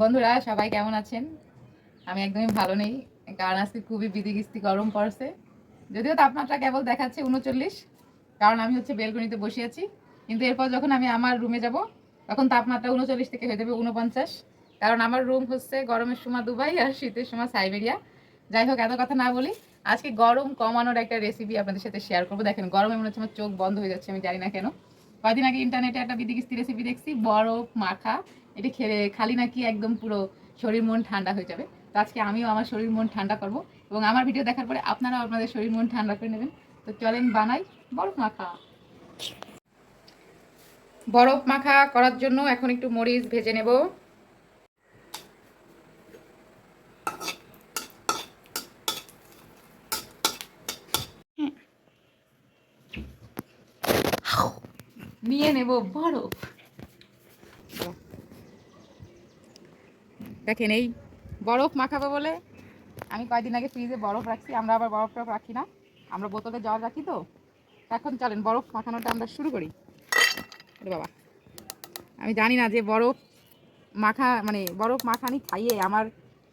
বন্ধুরা, সবাই কেমন আছেন? আমি একদমই ভালো নেই, কারণ আজকে খুবই বিধিগিস্তি গরম পড়ছে। যদিও তাপমাত্রা কেবল দেখাচ্ছে উনচল্লিশ, কারণ আমি হচ্ছে বেলকনিতে বসে আছি। কিন্তু এরপর যখন আমি আমার রুমে যাব, তখন তাপমাত্রা উনচল্লিশ থেকে হয়ে যাবে উনপঞ্চাশ কারণ আমার রুম হচ্ছে গরমের সময় দুবাই আর শীতের সময় সাইবেরিয়া। যাই হোক, এত কথা না বলি, আজকে গরম কমানোর একটা রেসিপি আপনাদের সাথে শেয়ার করব। দেখেন, গরমে মনে হচ্ছে আমার চোখ বন্ধ হয়ে যাচ্ছে, আমি জানি না কেন। কয়দিন আগে ইন্টারনেটে একটা বিদিকিস্তি রেসিপি দেখছি, বরফ, মাখা। এটি খেলে খালি নাকি একদম পুরো শরীর মন ঠান্ডা হয়ে যাবে। তো আজকে আমিও আমার শরীর মন ঠান্ডা করব এবং আমার ভিডিও দেখার পরে আপনারাও আপনাদের শরীর মন ঠান্ডা করে নেবেন। তো চলেন বানাই বরফ মাখা। বরফ মাখা করার জন্য এখন একটু মরিচ ভেজে নেব। নিয়ে নেব বরফ। দেখেন এই বরফ মাখাবো বলে আমি কয়দিন আগে ফ্রিজে বরফ রাখছি, আমরা আবার বরফ টরফ রাখি না। আমরা বোতলে জল রাখি তো এখন চলেন বরফ মাখানোটা আমরা শুরু করি। বাবা, আমি জানি না যে বরফ মাখা মানে বরফ মাখানি খাইয়ে আমার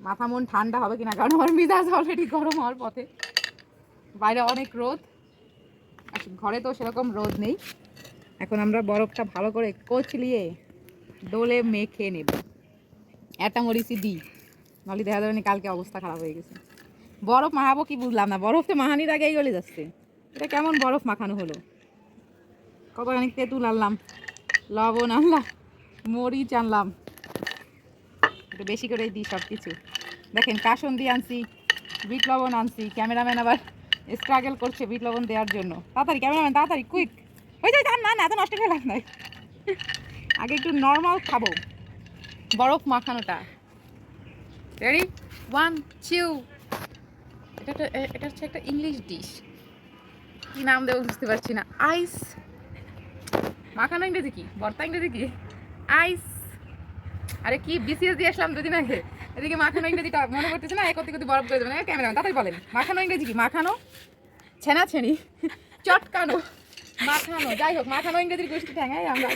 মাথা মন ঠান্ডা হবে কিনা, কারণ আমার মিজাজ অলরেডি গরম হওয়ার পথে। বাইরে অনেক রোদ ঘরে তো সেরকম রোদ নেই। এখন আমরা বরফটা ভালো করে কচলিয়ে ডোলে মেখে নেব। একটা মরিচি দিই নাহলে দেখা যাবে কালকে অবস্থা খারাপ হয়ে গেছে। বরফ মাখাবো কি বুঝলাম না। বরফ তো মাহানির আগেই গলে যাচ্ছে। এটা কেমন বরফ মাখানো হলো? কতখানি তেঁতুল আনলাম, লবণ আনলাম, মরিচ আনলাম। একটু বেশি করে দিই সব কিছু দেখেন কাসন দিয়ে আনছি, বিট লবণ আনছি। ক্যামেরাম্যান আবার স্ট্রাগল করছে বিট লবণ দেওয়ার জন্য। তাড়াতাড়ি ক্যামেরাম্যান, তাড়াতাড়ি কুইক ওই যে না না, এত নষ্ট করে লাভ নাই। আগে একটু নর্মাল খাব। বরফ মাখানোটা। রেডি ওয়ান চিউ এটা এটা হচ্ছে একটা ইংলিশ ডিশ কি নাম দেবো বুঝতে পারছি না। আইস মাখানো ইংরেজি কি? বর্তা ইংরেজি কি? আইস আরে কি বিসিএস দিয়ে আসলাম দুদিন আগে। এদিকে মাখানো ইংরেজিটা মনে করতেছে না একতি কতি বরফ করে দেবেন ক্যামেরা তাড়াতাড়ি বলেন, মাখানো ইংরেজি কি? মাখানো? ছেনা ছেনি চটকানো? মাখানো, যাই হোক, মাখানো ইংরেজির গোষ্ঠী ঠ্যাঙাই আমরা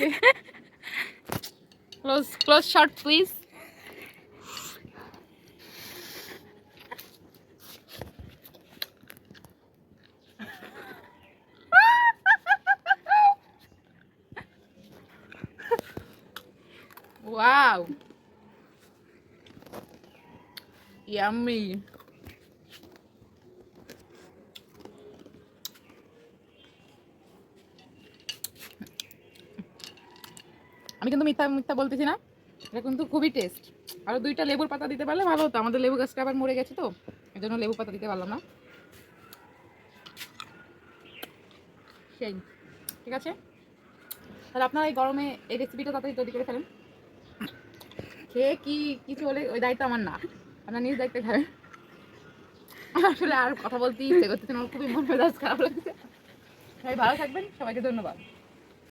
Close close short please Wow. Yummy. আমি কিন্তু মিথ্যা মিথ্যা বলতেছি না। এটা কিন্তু খুবই টেস্ট আরও দুইটা লেবুর পাতা দিতে পারলে ভালো হতো। আমাদের লেবু গাছটা আবার মরে গেছে তো, এই জন্য লেবু পাতা দিতে পারলাম না। সেই, ঠিক আছে? তাহলে আপনারা এই গরমে এই রেসিপিটা তাড়াতাড়ি তৈরি করে ফেলেন। খেয়ে কি, কিছু হলে ওই দায়িত্ব আমার না। আপনার নিজ দায়িত্বে খাবেন। আসলে আর কথা বলতে ইচ্ছে করতেছে আমার খুবই মন মেজাজ খারাপ লাগছে। সবাই ভালো থাকবেন। সবাইকে ধন্যবাদ।